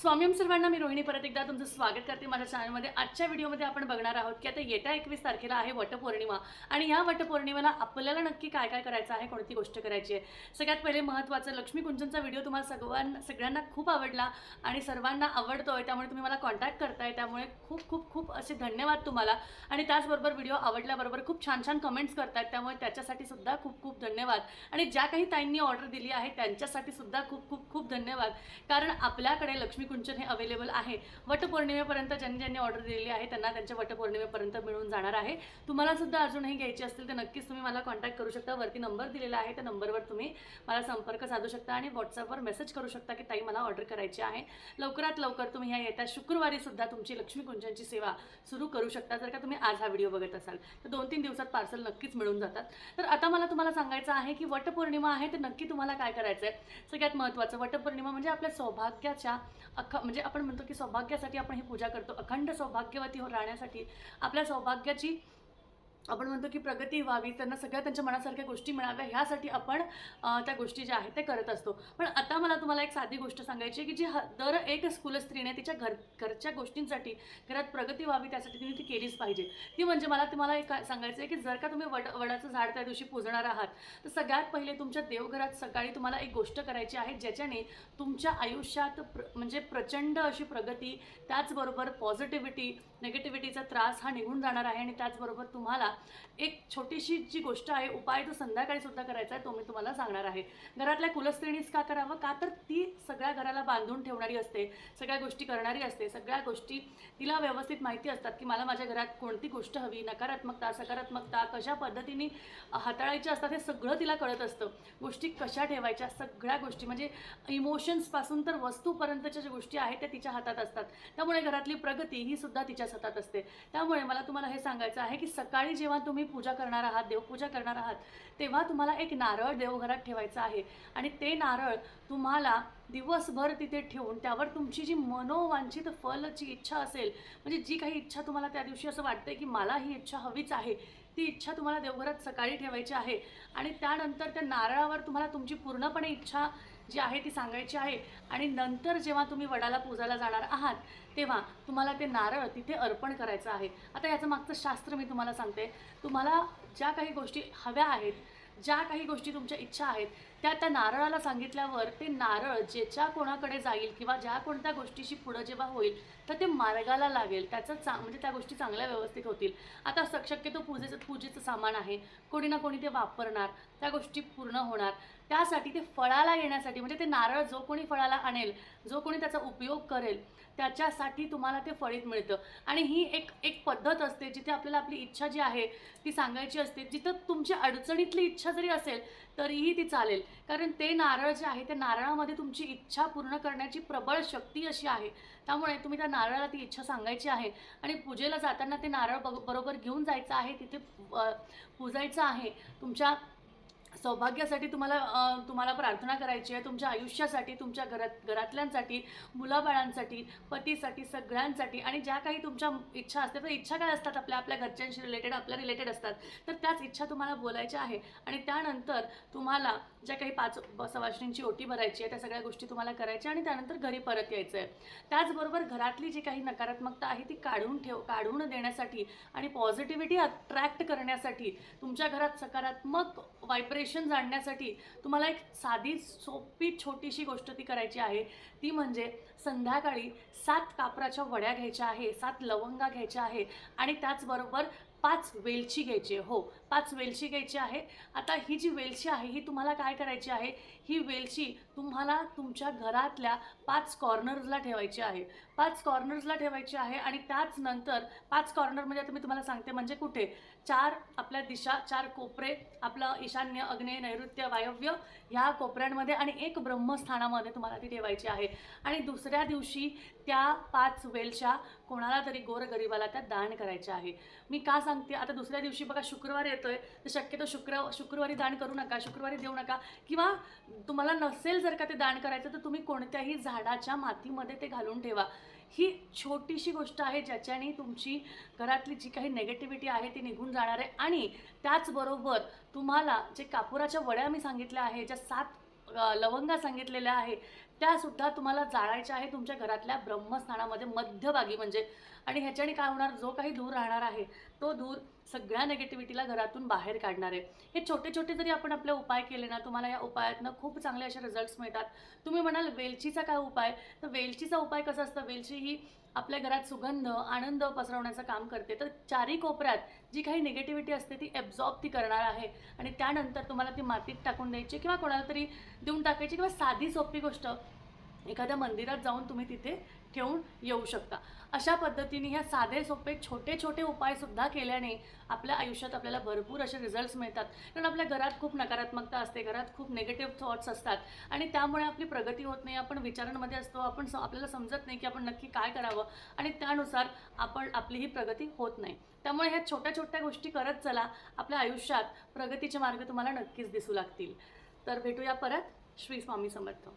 स्वामीम सर्वांना मी रोहिणी परत एकदा तुमचं स्वागत करते. माझ्या चॅनलमध्ये आजच्या व्हिडिओमध्ये आपण बघणार आहोत की आता येत्या एकवीस तारखेला आहे वटपौर्णिमा. आणि या वटपौर्णिमेला आपल्याला नक्की काय काय करायचं आहे कोणती गोष्ट करायची आहे? सगळ्यात पहिले महत्त्वाचं लक्ष्मीकुंजनचा व्हिडिओ तुम्हाला सगळ्यांना सगळ्यांना खूप आवडला आणि सर्वांना आवडतो आहे त्यामुळे तुम्ही मला कॉन्टॅक्ट करताय. त्यामुळे खूप खूप खूप असे धन्यवाद तुम्हाला. आणि त्याचबरोबर व्हिडिओ आवडल्याबरोबर खूप छान छान कमेंट्स करतायत. त्यामुळे त्याच्यासाठी सुद्धा खूप खूप धन्यवाद. आणि ज्या काही ताईंनी ऑर्डर दिली आहे त्यांच्यासाठी सुद्धा खूप खूप खूप धन्यवाद. कारण आपल्याकडे लक्ष्मी कुंचन हे अवेलेबल आहे. वटपौर्णिमेपर्यंत ज्यांनी ज्यांनी ऑर्डर दिलेली आहे त्यांना त्यांच्या वटपौर्णिमेपर्यंत मिळून जाणार आहे. तुम्हाला सुद्धा अजूनही घ्यायची असतील तर नक्कीच तुम्ही मला कॉन्टॅक्ट करू शकता. वरती नंबर दिलेला आहे त्या नंबरवर तुम्ही मला संपर्क साधू शकता आणि व्हॉट्सअपवर मेसेज करू शकता की ताई मला ऑर्डर करायची आहे. लवकरात लवकर तुम्ही ह्या येत्या शुक्रवारी सुद्धा तुमची लक्ष्मी कुंजनची सेवा सुरू करू शकता जर का तुम्ही आज हा व्हिडिओ बघत असाल. तर दोन तीन दिवसात पार्सल नक्कीच मिळून जातात. तर आता मला तुम्हाला सांगायचं आहे की वटपौर्णिमा आहे तर नक्की तुम्हाला काय करायचं आहे सगळ्यात महत्त्वाचं वटपौर्णिमा म्हणजे आपल्या सौभाग्याच्या अख म्हणजे आपण म्हणतो की सौभाग्यासाठी आपण ही पूजा करतो. अखंड सौभाग्यवती हो राहण्यासाठी आपल्या सौभाग्याची आपण म्हणतो की प्रगती व्हावी त्यांना सगळ्या त्यांच्या मनासारख्या गोष्टी मिळाव्या ह्यासाठी आपण त्या गोष्टी ज्या आहेत ते करत असतो. पण आता मला तुम्हाला एक साधी गोष्ट सांगायची आहे की जी ह दर एक स्कूल स्त्रीने तिच्या घर घरच्या गोष्टींसाठी घरात प्रगती व्हावी त्यासाठी तिने ती केलीच पाहिजे. ती म्हणजे मला तुम्हाला एक काय सांगायचं आहे की जर का तुम्ही वड वडाचं झाड त्या दिवशी पूजणार आहात तर सगळ्यात पहिले तुमच्या देवघरात सकाळी तुम्हाला एक गोष्ट करायची आहे ज्याच्याने तुमच्या आयुष्यात प्र म्हणजे प्रचंड अशी प्रगती त्याचबरोबर पॉझिटिव्हिटी निगेटिव्हिटीचा त्रास हा निघून जाणार आहे आणि त्याचबरोबर तुम्हाला एक छोटीशी जी गोष्ट आहे उपाय तो संध्याकाळी सुद्धा करायचा आहे तो मी तुम्हाला सांगणार आहे. घरातल्या कुलस्त्रीणीच का करावं? का तर ती सगळ्या घराला बांधून ठेवणारी असते सगळ्या गोष्टी करणारी असते सगळ्या गोष्टी तिला व्यवस्थित माहिती असतात की मला माझ्या घरात कोणती गोष्ट हवी नकारात्मकता सकारात्मकता कशा पद्धतीने हाताळायच्या असतात हे सगळं तिला कळत असतं. गोष्टी कशा ठेवायच्या? सगळ्या गोष्टी म्हणजे इमोशन्सपासून तर वस्तूपर्यंतच्या ज्या गोष्टी आहेत त्या तिच्या हातात असतात. त्यामुळे घरातली प्रगती ही सुद्धा तिच्याच हातात असते. त्यामुळे मला तुम्हाला हे सांगायचं आहे की सकाळी जेव्हा तुम्ही पूजा करणार आहात देवपूजा करणार आहात तेव्हा तुम्हाला एक नारळ देवघरात ठेवायचं आहे. आणि ते नारळ तुम्हाला दिवसभर तिथे ठेवून त्यावर तुमची जी मनोवांछित फलची इच्छा असेल म्हणजे जी काही इच्छा तुम्हाला त्या दिवशी असं वाटतं की मला ही इच्छा हवीच आहे ती इच्छा तुम्हाला देवघरात सकाळी ठेवायची आहे. आणि त्यानंतर त्या नारळावर तुम्हाला तुमची पूर्णपणे इच्छा जी आहे ती सांगायची आहे. आणि नंतर जेव्हा तुम्ही वडाला पूजायला जाणार आहात तेव्हा तुम्हाला ते नारळ तिथे अर्पण करायचं आहे. आता याचं मागचं शास्त्र मी तुम्हाला सांगते. तुम्हाला ज्या काही गोष्टी हव्या आहेत ज्या काही गोष्टी तुमच्या इच्छा आहेत त्या त्या नारळाला सांगितल्यावर ते नारळ ज्याच्या कोणाकडे जाईल किंवा ज्या कोणत्या गोष्टीशी पुढं जेव्हा होईल तर ते मार्गाला लागेल. त्याचं चा म्हणजे त्या गोष्टी चांगल्या व्यवस्थित होतील. आता स- शक्यतो पूजेचं पूजेचं सामान आहे. कोणी ना कोणी ते वापरणार त्या गोष्टी पूर्ण होणार. त्यासाठी ते फळाला येण्यासाठी म्हणजे ते नारळ जो कोणी फळाला आणेल जो कोणी त्याचा उपयोग करेल त्याच्यासाठी तुम्हाला ते फळीत मिळतं. आणि ही एक एक पद्धत असते जिथे आपल्याला आपली इच्छा जी आहे ती सांगायची असते. जिथं तुमची अडचणीतली इच्छा जरी असेल तरीही ती चालेल. कारण ते नारळ जे आहे त्या नारळामध्ये तुमची इच्छा पूर्ण करण्याची प्रबळ शक्ती अशी आहे. त्यामुळे तुम्ही त्या नारळाला ती इच्छा सांगायची आहे. आणि पूजेला जाताना ते नारळ बरोबर घेऊन जायचं आहे तिथे पूजायचं आहे. तुमच्या सौभाग्यासाठी तुम्हाला तुम्हाला प्रार्थना करायची आहे. तुमच्या आयुष्यासाठी तुमच्या घरात घरातल्यांसाठी मुलाबाळांसाठी पतीसाठी सगळ्यांसाठी आणि ज्या काही तुमच्या इच्छा असतात तर इच्छा काय असतात आपल्या आपल्या घरच्यांशी रिलेटेड आपल्या रिलेटेड असतात तर त्याच इच्छा तुम्हाला बोलायच्या आहे. आणि त्यानंतर तुम्हाला ज्या काही पाच सवाशिणींची ओटी भरायची आहे त्या सगळ्या गोष्टी तुम्हाला करायच्या आणि त्यानंतर घरी परत यायचं आहे. त्याचबरोबर घरातली जी काही नकारात्मकता आहे ती काढून ठेव काढून देण्यासाठी आणि पॉझिटिव्हिटी अट्रॅक्ट करण्यासाठी तुमच्या घरात सकारात्मक व्हायब्रेशन आणण्यासाठी तुम्हाला एक साधी सोपी छोटीशी गोष्ट ती करायची आहे. ती म्हणजे संध्याकाळी सात कापराच्या वड्या घ्यायच्या आहे सात लवंगा घ्यायच्या आहे आणि त्याचबरोबर पाच वेलची घ्यायची आहे. हो पाच वेलची घ्यायची आहे. आता ही जी वेलची आहे ही तुम्हाला काय करायची आहे? ही वेलची तुम्हाला तुमच्या घरातल्या पाच कॉर्नर्सला ठेवायची आहे. पाच कॉर्नर्सला ठेवायची आहे आणि त्याच नंतर पाच कॉर्नर म्हणजे आता मी तुम्हाला सांगते म्हणजे कुठे? चार आपल्या दिशा चार कोपरे आपलं ईशान्य अग्नेय नैऋत्य वायव्य ह्या कोपऱ्यांमध्ये आणि एक ब्रह्मस्थानामध्ये तुम्हाला ती ठेवायची आहे. आणि दुसऱ्या दिवशी त्या पाच वेलच्या कोणाला तरी गोरगरिबाला त्या दान करायच्या आहे. मी का सांगते आता दुसऱ्या दिवशी बघा शुक्रवार येतोय तर शक्यतो शुक्र शुक्रवारी दान करू नका शुक्रवारी देऊ नका. किंवा तुम्हाला नसेल जर का ते दान करायचं तर तुम्ही कोणत्याही झाडाच्या मातीमध्ये ते घालून ठेवा. ही छोटीशी गोष्ट आहे ज्याच्याने तुमची घरातली जी काही नेगेटिव्हिटी आहे ती निघून जाणार आहे. आणि त्याचबरोबर तुम्हाला जे कापुराच्या वड्या मी सांगितल्या आहे ज्या सात लवंगा सांगितलेल्या आहे त्यासुद्धा तुम्हाला जाळायच्या आहे तुमच्या घरातल्या ब्रह्मस्थानामध्ये मध्यभागी म्हणजे. आणि ह्याच्याने काय होणार? जो काही दूर राहणार आहे तो दूर सगळ्या नेगेटिव्हिटीला घरातून बाहेर काढणार आहे. हे छोटे छोटे जरी आपण आपले उपाय केले ना तुम्हाला या उपायातनं खूप चांगले असे रिझल्ट्स मिळतात. तुम्ही म्हणाल वेलचीचा काय उपाय? तर वेलचीचा उपाय कसा असतं? वेलची ही आपल्या घरात सुगंध आनंद पसरवण्याचं काम करते. तर चारी कोपऱ्यात जी काही निगेटिव्हिटी असते ती ॲब्झॉर्ब ती करणार आहे. आणि त्यानंतर तुम्हाला ती मातीत टाकून द्यायची किंवा कोणाला तरी देऊन टाकायची किंवा साधी सोपी गोष्ट एखाद्या मंदिरात जाऊन तुम्ही तिथे ठेवून येऊ शकता. अशा पद्धतीने ह्या साधे सोपे छोटे छोटे उपायसुद्धा केल्याने आपल्या आयुष्यात आपल्याला भरपूर असे रिझल्ट्स मिळतात. कारण आपल्या घरात खूप नकारात्मकता असते घरात खूप निगेटिव्ह थॉट्स असतात. आणि त्यामुळे आपली प्रगती होत नाही आपण विचारांमध्ये असतो आपण स आपल्याला समजत नाही की आपण नक्की काय करावं. आणि त्यानुसार आपण आपली ही प्रगती होत नाही. त्यामुळे ह्या छोट्या छोट्या गोष्टी करत चला आपल्या आयुष्यात प्रगतीचे मार्ग तुम्हाला नक्कीच दिसू लागतील. तर भेटूया परत. श्री स्वामी समर्थ.